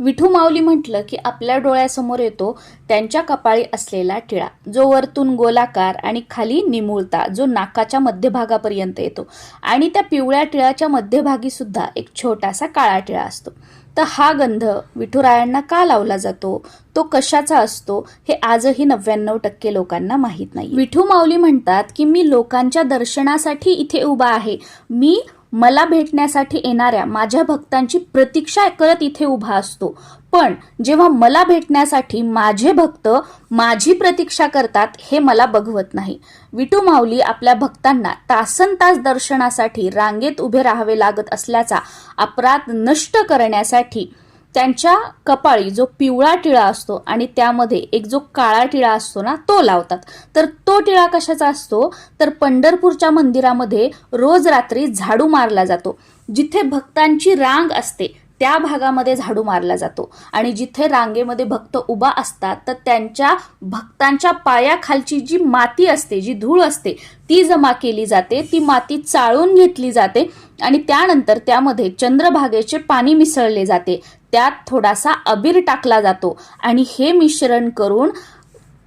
विठू माऊली म्हटलं की आपल्या डोळ्यासमोर येतो त्यांच्या कपाळी असलेला टिळा. जो वरतून गोलाकार आणि खाली निमुळता जो नाकाच्या मध्यभागापर्यंत येतो. आणि त्या पिवळ्या टिळाच्या मध्यभागी सुद्धा एक छोटासा काळा टिळा असतो. तर हा गंध विठुरायांना का लावला जातो? तो कशाचा असतो? हे आजही नव्याण्णव टक्के लोकांना माहीत नाही. विठू माऊली म्हणतात की मी लोकांच्या दर्शनासाठी इथे उभा आहे. मी मला भेटण्यासाठी येणाऱ्या माझ्या भक्तांची प्रतीक्षा करत इथे उभा असतो. पण जेव्हा मला भेटण्यासाठी माझे भक्त माझी प्रतीक्षा करतात हे मला बघवत नाही. विटू माऊली आपल्या भक्तांना तासन तास दर्शनासाठी रांगेत उभे राहावे लागत असल्याचा अपराध नष्ट करण्यासाठी त्यांच्या कपाळी जो पिवळा टिळा असतो आणि त्यामध्ये एक जो काळा टिळा असतो ना तो लावतात. तर तो टिळा कशाचा असतो? तर पंढरपूरच्या मंदिरामध्ये रोज रात्री झाडू मारला जातो. जिथे भक्तांची रांग असते त्या भागामध्ये झाडू मारला जातो. आणि जिथे रांगेमध्ये भक्त उभा असतात तर त्यांच्या भक्तांच्या पायाखालची जी माती असते जी धूळ असते ती जमा केली जाते. ती माती चाळून घेतली जाते आणि त्यानंतर त्यामध्ये चंद्रभागेचे पाणी मिसळले जाते. त्यात थोडासा अबीर टाकला जातो. आणि हे मिश्रण करून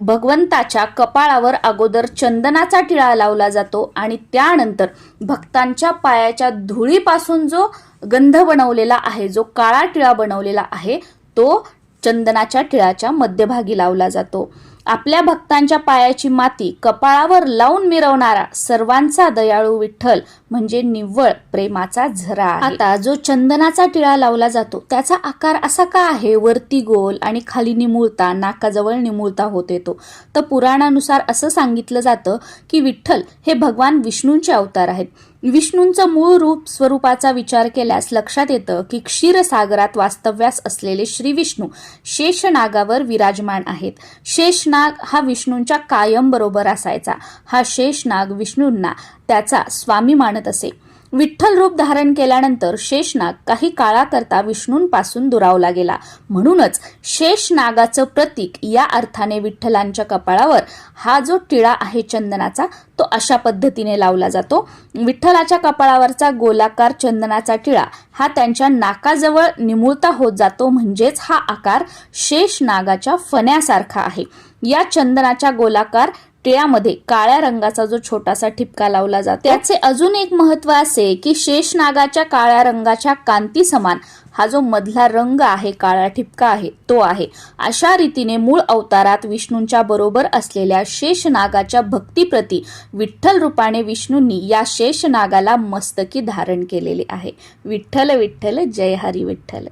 भगवंताच्या कपाळावर अगोदर चंदनाचा टिळा लावला जातो आणि त्यानंतर भक्तांच्या पायाच्या धुळीपासून जो गंध बनवलेला आहे जो काळा टिळा बनवलेला आहे तो चंदनाच्या टिळाच्या मध्यभागी लावला जातो. आपल्या भक्तांच्या पायाची माती कपाळावर लावून मिरवणारा सर्वांचा दयाळू विठ्ठल म्हणजे निव्वळ प्रेमाचा झरा आता जो चंदनाचा टिळा लावला जातो त्याचा आकार असा का आहे? वरती गोल आणि खाली निमुळता नाकाजवळ निमुळता होत येतो. तर पुराणानुसार असं सांगितलं जातं की विठ्ठल हे भगवान विष्णूंचे अवतार आहेत. विष्णूंचं मूळ रूप स्वरूपाचा विचार केल्यास लक्षात येतं की क्षीरसागरात वास्तव्यास असलेले श्री विष्णू शेषनागावर विराजमान आहेत. शेष शेषनाग हा विष्णूंच्या कायम बरोबर असायचा. हा शेषनाग विष्णूंना त्याचा स्वामी मानत असे. विठ्ठल रूप धारण केल्यानंतर शेषनाग काही काळाकरता विष्णूंपासून दुरावला गेला. म्हणूनच शेषनागाचं प्रतीक या अर्थाने विठ्ठलांच्या कपाळावर हा जो टिळा आहे चंदनाचा तो अशा पद्धतीने लावला जातो. विठ्ठलाच्या कपाळावरचा गोलाकार चंदनाचा टिळा हा त्यांच्या नाकाजवळ निमुळता होत जातो. म्हणजेच हा आकार शेष नागाच्या फण्यासारखा आहे. या चंदनाच्या गोलाकार टिळ्यामध्ये काळ्या रंगाचा जो छोटासा ठिपका लावला जातो त्याचे अजून एक महत्त्व असे की शेषनागाच्या काळ्या रंगाच्या कांती समान हा जो मधला रंग आहे काळा ठिपका आहे तो आहे. अशा रीतीने मूळ अवतारात विष्णूंच्या बरोबर असलेल्या शेषनागाच्या भक्तीप्रती विठ्ठल रूपाने विष्णूंनी या शेषनागाला मस्तकी धारण केलेले आहे. विठ्ठल विठ्ठल जय हरी विठ्ठल.